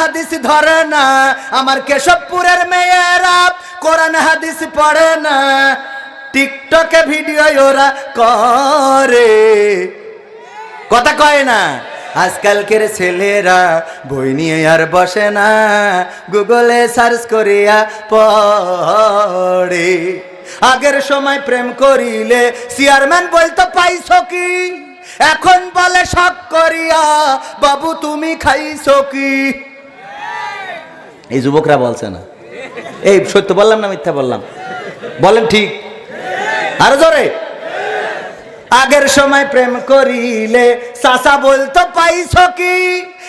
হাদিস ধরে না। আমার কেশবপুরের মেয়েরা কোরআন হাদিস পড়ে না। টিকটকে ভিডিও ওরা করে। কথা কয় না? আজকালকের ছেলেরা বই নিয়ে আর বসে না। গুগলে সার্চ করিয়া পড়ে। আগের সময় প্রেম করিলে চেয়ারম্যান বলতো, পাইছো কি? এখন বলে শখ করিয়া বাবু, তুমি খাইছো কি? এই যুবকরা বলছে না। এই সত্য বললাম না মিথ্যা বললাম? বলেন ঠিক। আরও জোরে। আগের সময় প্রেম করিলে চাষা বলতো, পাইছ কি?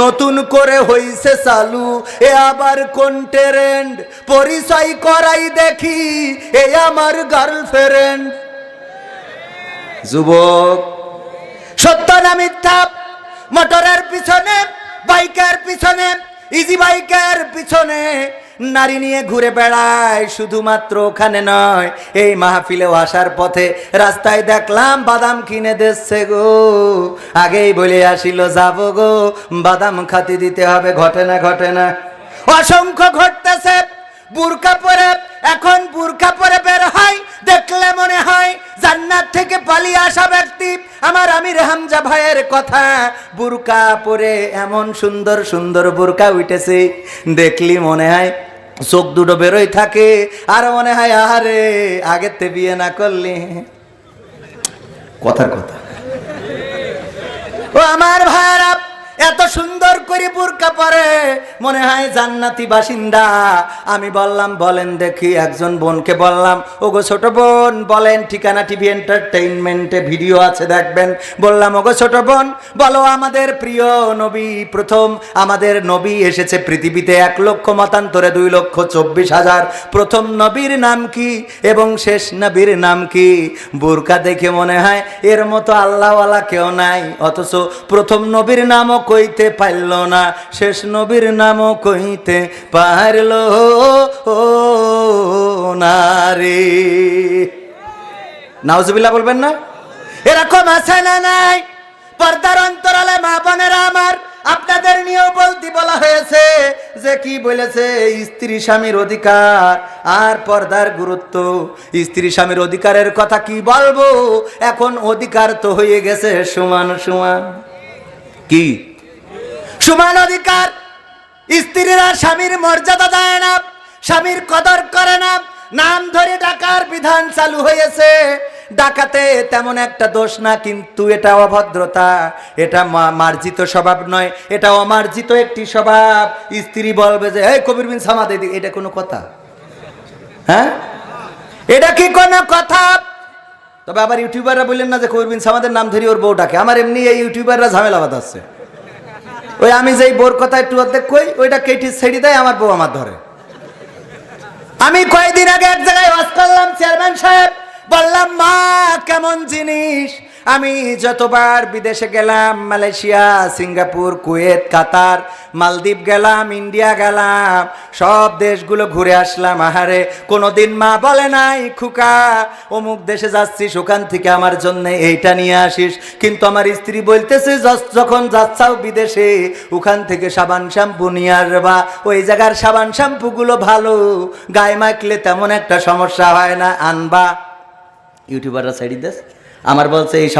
নতুন করে হইছে চালু। এ আবার কোন ট্রেন্ড পরিচয় করাই দেখি, এ আমার গার্লফ্রেন্ড যুবক, সত্য না মিথ্যা? মোটরের পিছনে, বাইকের পিছনে ইজি বাইকের পিছনে। নারী নিয়ে ঘুরে বেড়ায়, শুধুমাত্র ওখানে নয়, এই মাহফিলেও আসার পথে রাস্তায় দেখলাম বাদাম কিনে দিচ্ছে গো। আগেই বলে আসিল, যাব গো, বাদাম খাতি দিতে হবে, ঘটে না ঘটে না। অসংখ্য ঘটতেছে, বুরকা পরে, এখন বুরকা পরে বের হয়, দেখলে মনে হয় জান্নাত থেকে পালিয়ে আসা ব্যক্তি। আমার আমির হামজা ভাইয়ের কথা, বুরকা পরে এমন সুন্দর সুন্দর বুরকা উঠেছে, দেখলি মনে হয় চোখ দুটো বেরোই থাকে, আর মনে হয় আহারে আগের তে বিয়ে না করলে। কথার কথা। ও আমার ভাইরা এত সুন্দর করে বুরকা পরে, মনে হয় জান্নাতি বাসিন্দা। আমি বললাম, বলেন দেখি, একজন বোনকে বললাম, ওগো ছোট বোন, বলেন, ঠিকানা টিভি এন্টারটেইনমেন্টে ভিডিও আছে, দেখবেন। বললাম, ওগো ছোট বোন, বলো, আমাদের প্রিয় নবী প্রথম, আমাদের নবী এসেছে পৃথিবীতে এক লক্ষ, মতান্তরে দুই লক্ষ, চব্বিশ হাজার। প্রথম নবীর নাম কি এবং শেষ নবীর নাম কি? বুরকা দেখে মনে হয়, এর মতো আল্লাহওয়ালা কেউ নাই, অথচ প্রথম নবীর নামও কইতে পারল না। শেষ নবীর নামও কইতে পারল না রে। নাউজুবিল্লাহ বলবেন না? এরকম আছে না নাই? পর্দার অন্তরালে মা বোনেরা আমার, আপনাদের নিয়েও বলতে বলা হয়েছে যে কি বলেছে, স্ত্রী স্বামীর অধিকার আর পর্দার গুরুত্ব। স্ত্রী স্বামীর অধিকারের কথা কি বলব? এখন অধিকার তো হয়ে গেছে সমান সমান। কি? সমান অধিকার। স্ত্রীরা স্বামীর মর্যাদা দেয় না স্বামীর কদর করে না। নাম ধরে ডাকার বিধান চালু হয়েছে। ডাকাতে তেমন একটা দোষ না কিন্তু এটা অভদ্রতা। এটা মার্জিত স্বভাব নয় এটা অমার্জিত একটি স্বভাব। স্ত্রী বলবে যে এই কবির বিন সামাদ এদিকে", এটা কোনো কথা? হ্যাঁ? এটা কি কোনো কথা? তবে আবার ইউটিউবাররা বললেন না যে কবির বিন সামাদের নাম ধরি ওর বউ ডাকে। আমার এমনি এই ইউটিউবাররা ঝামেলা বাঁধাচ্ছে। ওই আমি যেই বোর কথায় একটু অর্ধেক কই, ওইটা কেটি ছেড়ে দেয় আমার বউ আমার ধরে। আমি কয়েকদিন আগে এক জায়গায় ওয়াজ করলাম, চেয়ারম্যান সাহেব, বললাম, মা, কেমন জিনিস? আমি যতবার বিদেশে গেলাম, মালয়েশিয়া, সিঙ্গাপুর, কুয়েত, কাতার, মালদ্বীপ গেলাম, ইন্ডিয়া গেলাম, সব দেশগুলো ঘুরে আসলাম। আহারে, কোনোদিন মা বলে নাই, খুকা, অমুক দেশে যাচ্ছিস, ওখান থেকে আমার জন্য এইটা নিয়ে আসিস। কিন্তু আমার স্ত্রী বলতেছে যখন যাচ্ছাও বিদেশে, ওখান থেকে সাবান শ্যাম্পু নিয়ে আসবা। ওই জায়গার সাবান শ্যাম্পুগুলো ভালো, গায়ে মাখলে তেমন একটা সমস্যা হয় না, আনবা। ইউটিউবাররা সাইড দেশ আমার বলছে এই